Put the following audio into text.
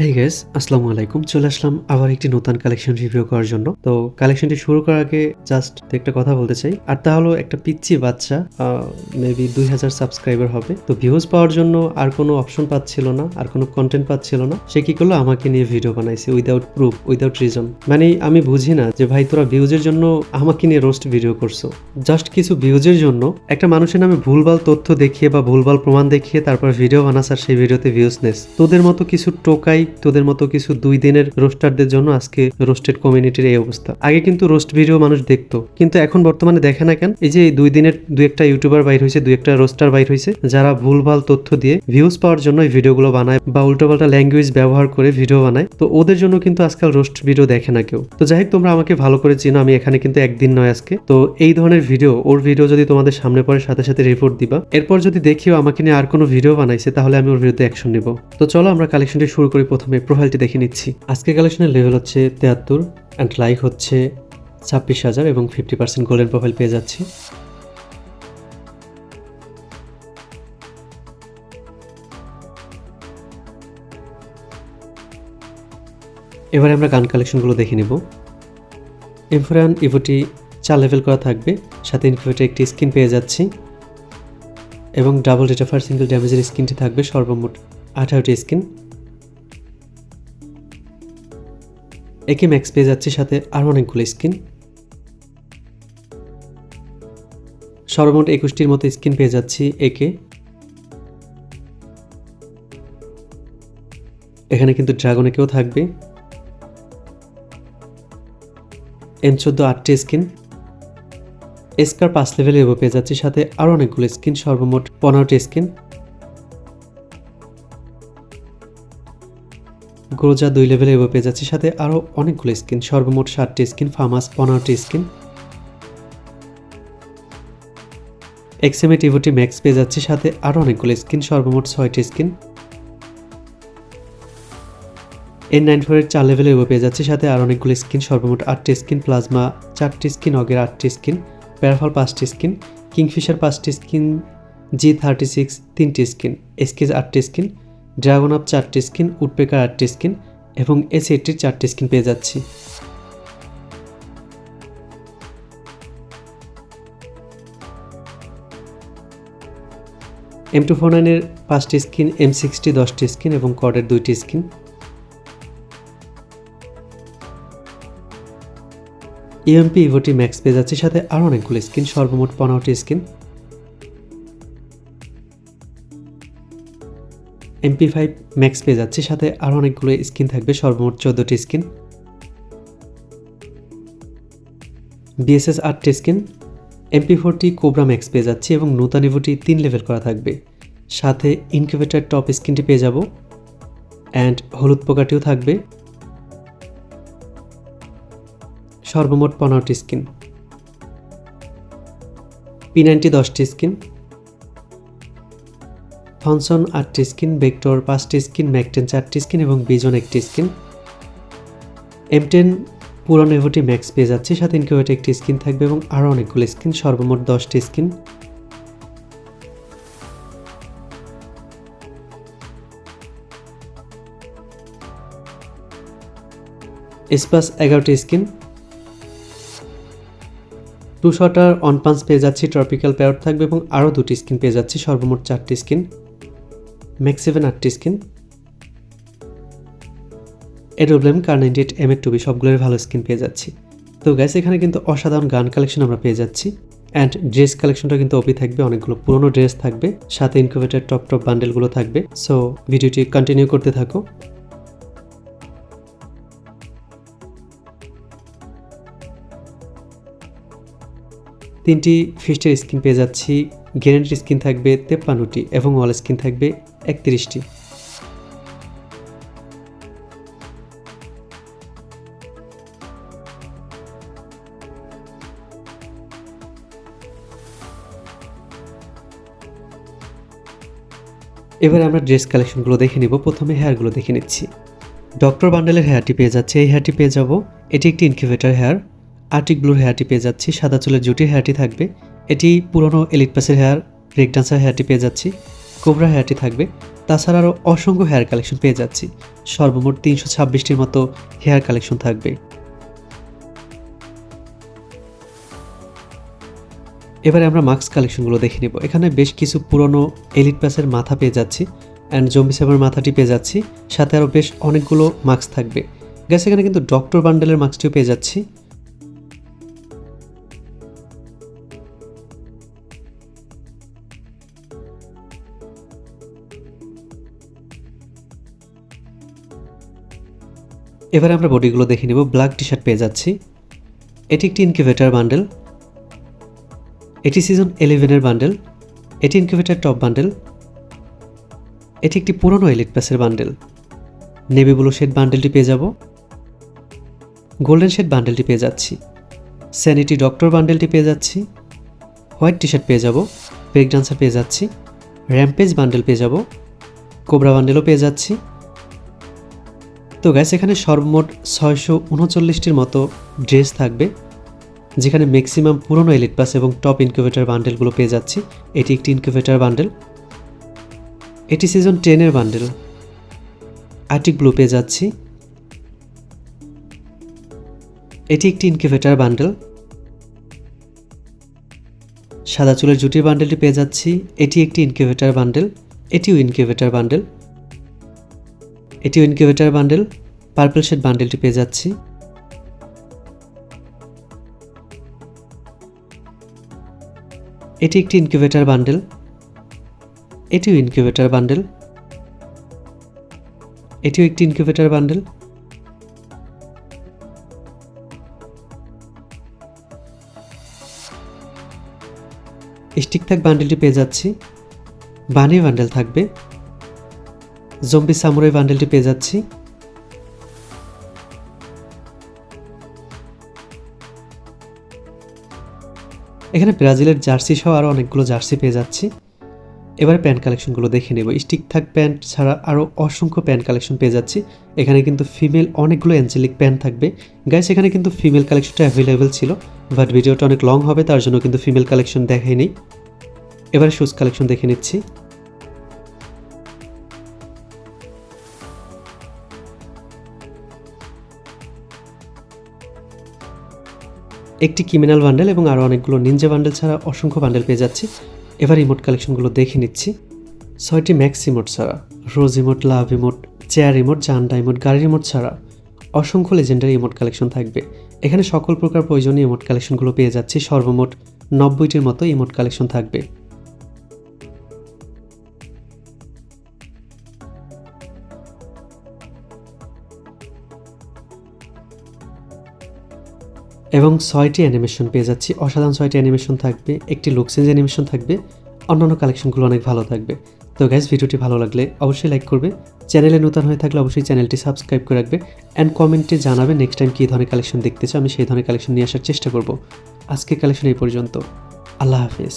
এই গেস আসসালামু আলাইকুম। চলে আসলাম আবার একটি নতুন কালেকশন রিভিউ করার জন্য। তো কালেকশনটি শুরু করার আগে জাস্ট একটা কথা বলতে চাই। আর তা হলো একটা পিচ্ছি বাচ্চা মেবি দুই হাজার সাবস্ক্রাইবার হবে। তো ভিউজ পাওয়ার জন্য আর কোনো অপশন পাচ্ছিল না, আর কোনো কন্টেন্ট পাচ্ছিল না। সে কি করল? আমাকে নিয়ে ভিডিও বানাইছে উইদাউট প্রুফ উইদাউট রিজন মানে আমি বুঝি না যে ভাই তোরা ভিউজের জন্য আমাকে নিয়ে রোস্ট ভিডিও করছ। জাস্ট কিছু ভিউজের জন্য একটা মানুষের নামে ভুলভাল তথ্য দেখিয়ে বা ভুলভাল প্রমাণ দেখিয়ে তারপর ভিডিও বানাস আর সেই ভিডিওতে ভিউজ নেস। তোদের মতো কিছু টোকাই তোদের মতো কিছু দুই দিনের রোস্টারদের জন্য আজকে রোস্টেড কমিউনিটির এই অবস্থা। আগে কিন্তু রোস্ট ভিডিও মানুষ দেখতো, কিন্তু এখন বর্তমানে দেখে না কেন? এই যে দুই দিনের দুই একটা ইউটিউবার বাইর হয়েছে, দুই একটা রোস্টার বাইর হয়েছে, যারা ভুলভাল তথ্য দিয়ে ভিউজ পাওয়ার জন্য এই ভিডিওগুলো বানায় বা উল্টোপাল্টা ল্যাঙ্গুয়েজ ব্যবহার করে ভিডিও বানায়। তো ওদের জন্য কিন্তু আজকাল রোস্ট ভিডিও দেখে না কেউ। তো যাই তোমরা আমাকে ভালো করে চিনো, আমি এখানে কিন্তু একদিন নয় আজকে। তো এই ধরনের ভিডিও, ওর ভিডিও যদি তোমাদের সামনে পড়ে, সাথে সাথে রিপোর্ট দিবা। এরপর যদি দেখিও আমাকে নিয়ে আর কোনো ভিডিও বানাইছে, তাহলে আমি ওর বিরুদ্ধে অ্যাকশন নিব। তো চলো আমরা কালেকশনটি শুরু করি প্রথমে প্রোফাইলটি দেখে নিচ্ছি। আজকে কালেকশনের লেভেল হচ্ছে তেয়াত্তর অ্যান্ড লাইক হচ্ছে ছাব্বিশ হাজার এবং ফিফটি পার্সেন্ট গোল্ডেন প্রোফাইল পেয়ে যাচ্ছি। এবারে আমরা গান কালেকশনগুলো দেখে নিব। ইনফোরান ইভোটি চার লেভেল করা থাকবে, সাথে ইনকিউবেটর একটি স্কিন পেয়ে যাচ্ছি এবং ডাবল রেটাফার সিঙ্গেল ড্যামেজের স্কিনটি থাকবে সর্বমোট আঠারোটি স্কিন একে ম্যাক্স পেয়ে যাচ্ছি সাথে আরও অনেকগুলো স্কিন। সর্বমোট একুশটির মতো স্কিন পেয়ে যাচ্ছি একে। এখানে কিন্তু ড্রাগন কেউ থাকবে। এম চোদ্দ আটটি স্কিন। এসকার পাঁচ লেভেলে পেয়ে যাচ্ছি সাথে আরও অনেকগুলো স্কিন, সর্বমোট পনেরোটি স্কিন। গ্রোজা দুই লেভেলে এগো পেয়ে যাচ্ছি। সাথে আরও অনেকগুলো স্কিন, সর্বমোট ষাটটি স্কিন ফার্মাস পনেরোটি স্কিন। এক্সএমএ টিভোটি ম্যাক্স পেয়ে যাচ্ছি। সাথে আরও অনেকগুলো স্কিন, সর্বমোট ছয়টি স্কিন। এন নাইন ফোরের চার লেভেলে এগো পেয়ে যাচ্ছি। সাথে আরও অনেকগুলো স্কিন, সর্বমোট আটটি স্কিন, প্লাজমা চারটি স্কিন, অগের আটটি স্কিন, প্যারাফল পাঁচটি স্কিন, কিংফিশার পাঁচটি স্কিন, জি থার্টি সিক্স তিনটি স্কিন, এসকেজ আটটি স্কিন ড্রাগন আপ চারটি স্কিন উডপেকার আটটি স্কিন এবং এস এইটটির চারটি স্কিন পেয়ে যাচ্ছি। এম টু ফোর নাইনের পাঁচটি স্কিন, এম সিক্সটি, দশটি স্কিন এবং কডের দুইটি স্কিন। ইএমপি, ইভোটি, ম্যাক্স পেয়ে যাচ্ছে সাথে আরও অনেকগুলো স্কিন, সর্বমোট পনেরোটি স্কিন। এমপি ফাইভ ম্যাক্স পেয়ে যাচ্ছে। সাথে আরও অনেকগুলো স্কিন থাকবে, সর্বমোট চোদ্দোটি স্কিন। বিএসএস আটটি skin. MP forty cobra max পেয়ে যাচ্ছি এবং নূতন ইভোটি তিন লেভেল করা থাকবে। সাথে ইনকিউবেটার টপ স্কিনটি পেয়ে যাব। অ্যান্ড হলুদ পোকাটিও থাকবে। সর্বমোট পনেরোটি স্কিন। পি নাইনটি দশটি স্কিন। থনসন আটটি স্কিন বেক্টর পাঁচটি স্কিন, ম্যাকটেন চারটি স্কিন এবং বিজন একটি স্কিন। এম টেন পুরনো এভোটি ম্যাক্স পেয়ে যাচ্ছে সাথে ইনকিউবেটে একটি স্কিন থাকবে এবং আরও অনেকগুলো স্কিন, সর্বমোট দশটি স্কিন। স্পাস এগারোটি স্কিন। টু শটার অন পেয়ে যাচ্ছি, ট্রপিক্যাল প্যারট থাকবে এবং আরও দুটি স্কিন পেয়ে যাচ্ছি, সর্বমোট চারটি স্কিন। ম্যাক্স সেভেন আটটি স্কিন এডোব্লেম কার নাইনটি এইট এম এর টুবি সবগুলোর ভালো স্কিন পেয়ে যাচ্ছি। তো গ্যাস এখানে কিন্তু অসাধারণ গান কালেকশন আমরা পেয়ে যাচ্ছি। অ্যান্ড ড্রেস কালেকশনটা কিন্তু অপি থাকবে, অনেকগুলো পুরনো ড্রেস থাকবে, সাথে ইনকুবেটার টপ টপ বান্ডেলগুলো থাকবে। সো ভিডিওটি কন্টিনিউ করতে থাকো। তিনটি ফিস্টের স্কিন পেয়ে যাচ্ছি। গ্যারেন্টির স্কিন থাকবে তেপ্পান্নটি এবং ওয়াল স্কিন থাকবে একত্রিশটি। এবার আমরা ড্রেস কালেকশনগুলো দেখে নিব। প্রথমে হেয়ারগুলো দেখে নিচ্ছি। ডক্টর বান্ডেলের হেয়ারটি পেয়ে যাচ্ছে। এই হেয়ারটি পেয়ে যাব। এটি একটি ইনকিউবেটার হেয়ার। আর্টিক ব্লুর হেয়ারটি পেয়ে যাচ্ছি। সাদা চুলের জুটির হেয়ারটি থাকবে। এটি পুরনো এলিট পাসের হেয়ার। ব্রেক ডান্সার হেয়ারটি পেয়ে যাচ্ছি। কোবরা হেয়ারটি থাকবে। তাছাড়া আরও অসংখ্য হেয়ার কালেকশন পেয়ে যাচ্ছি। সর্বমোট তিনশো ছাব্বিশটির মতো হেয়ার কালেকশন থাকবে। এবারে আমরা মাস্ক কালেকশনগুলো দেখে নেব। এখানে বেশ কিছু পুরনো এলিট প্যাসের মাথা পেয়ে যাচ্ছি অ্যান্ড জম্বি সেভের মাথাটি পেয়ে যাচ্ছি। সাথে আরও বেশ অনেকগুলো মাস্ক থাকবে। গ্যাস এখানে কিন্তু ডক্টর বান্ডেলের মাস্কটিও পেয়ে যাচ্ছি। এবারে আমরা বডিগুলো দেখে নেব। ব্ল্যাক টি শার্ট পেয়ে যাচ্ছি। এটি একটি ইনকিউবেটার বান্ডেল এটি সিজন ইলেভেনের বান্ডেল এটি ইনকিউবেটার টপ বান্ডেল এটি একটি পুরনো এলিট প্যাসের বান্ডেল নেভি ব্লু শেড বান্ডেলটি পেয়ে যাব। গোল্ডেন শেড বান্ডেলটি পেয়ে যাচ্ছি। স্যানিটি ডক্টর বান্ডেলটি পেয়ে যাচ্ছি। হোয়াইট টি শার্ট পেয়ে যাব। ব্রেক ডান্সার পেয়ে যাচ্ছি। র্যাম্পেজ বান্ডেল পেয়ে যাব। কোবরা বান্ডেলও পেয়ে যাচ্ছি। তো গ্যাস এখানে সর্বমোট ছয়শো উনচল্লিশটির মতো ড্রেস থাকবে, যেখানে ম্যাক্সিমাম পুরনো এলিট পাস এবং টপ ইনকিউবেটার বান্ডেলগুলো পেয়ে যাচ্ছি। এটি একটি ইনকিউবেটার বান্ডেল এটি সিজন টেনের বান্ডেল আর্টিক ব্লু পেয়ে যাচ্ছি। এটি একটি ইনকিউবেটার বান্ডেল সাদা চুলের জুটির বান্ডেলটি পেয়ে যাচ্ছি। এটি একটি ইনকিউবেটার বান্ডেল এটিও ইনকিউবেটার বান্ডেল এটিও ইনকিউবেটার বান্ডেল, পার্পল শেড বান্ডেলটি পেয়ে যাচ্ছি। এটি একটি ইনকিউবেটার বান্ডেল। এটিও ইনকিউবেটার বান্ডেল। এটিও একটি ইনকিউবেটার বান্ডেল। স্টিক থাক বান্ডেলটি পেয়ে যাচ্ছি। বানি বান্ডেল থাকবে। জম্বি সামুরাই বান্ডেলটি পেয়ে যাচ্ছি। এখানে ব্রাজিলের জার্সি সহ আরও অনেকগুলো জার্সি পেয়ে যাচ্ছি। এবারে প্যান্ট কালেকশনগুলো দেখে নেব। স্টিক থাক প্যান্ট ছাড়া আরও অসংখ্য প্যান্ট কালেকশন পেয়ে যাচ্ছি। এখানে কিন্তু ফিমেল অনেকগুলো অ্যাঞ্জেলিক প্যান্ট থাকবে। গাইস এখানে কিন্তু ফিমেল কালেকশনটা অ্যাভেলেবেল ছিল বাট ভিডিওটা অনেক লং হবে, তার জন্য কিন্তু ফিমেল কালেকশন দেখাইনি এবারে শুজ কালেকশন দেখে নিচ্ছি। একটি ক্রিমিনাল বান্ডেল এবং আরও অনেকগুলো নিনজা বান্ডেল ছাড়া অসংখ্য বান্ডেল পেয়ে যাচ্ছি। এবার ইমোট কালেকশনগুলো দেখে নিচ্ছি। ছয়টি ম্যাক্স ইমোট ছাড়া rose emote love emote chair emote জান্ডা emote গাড়ির ইমোট ছাড়া অসংখ্য লেজেন্ডারি ইমোট কালেকশন থাকবে। এখানে সকল প্রকার প্রয়োজনীয় ইমোট কালেকশনগুলো পেয়ে যাচ্ছি। সর্বমোট নব্বইটির মতো ইমোট কালেকশন থাকবে। এবং ছয়টি অ্যানিমেশন পেয়ে যাচ্ছি। অসাধারণ ছয়টি অ্যানিমেশন থাকবে, একটি লুকসেঞ্জ অ্যানিমেশন থাকবে, অন্যান্য কালেকশনগুলো অনেক ভালো থাকবে। তো গ্যাস ভিডিওটি ভালো লাগলে অবশ্যই লাইক করবে। চ্যানেলে নতুন হয়ে থাকলে অবশ্যই চ্যানেলটি সাবস্ক্রাইব করে রাখবে অ্যান্ড কমেন্টে জানাবে নেক্সট টাইম কী ধরনের কালেকশন দেখতে চাও, আমি সেই ধরনের কালেকশন নিয়ে আসার চেষ্টা করব। আজকে কালেকশন এই পর্যন্ত। আল্লাহ হাফিজ।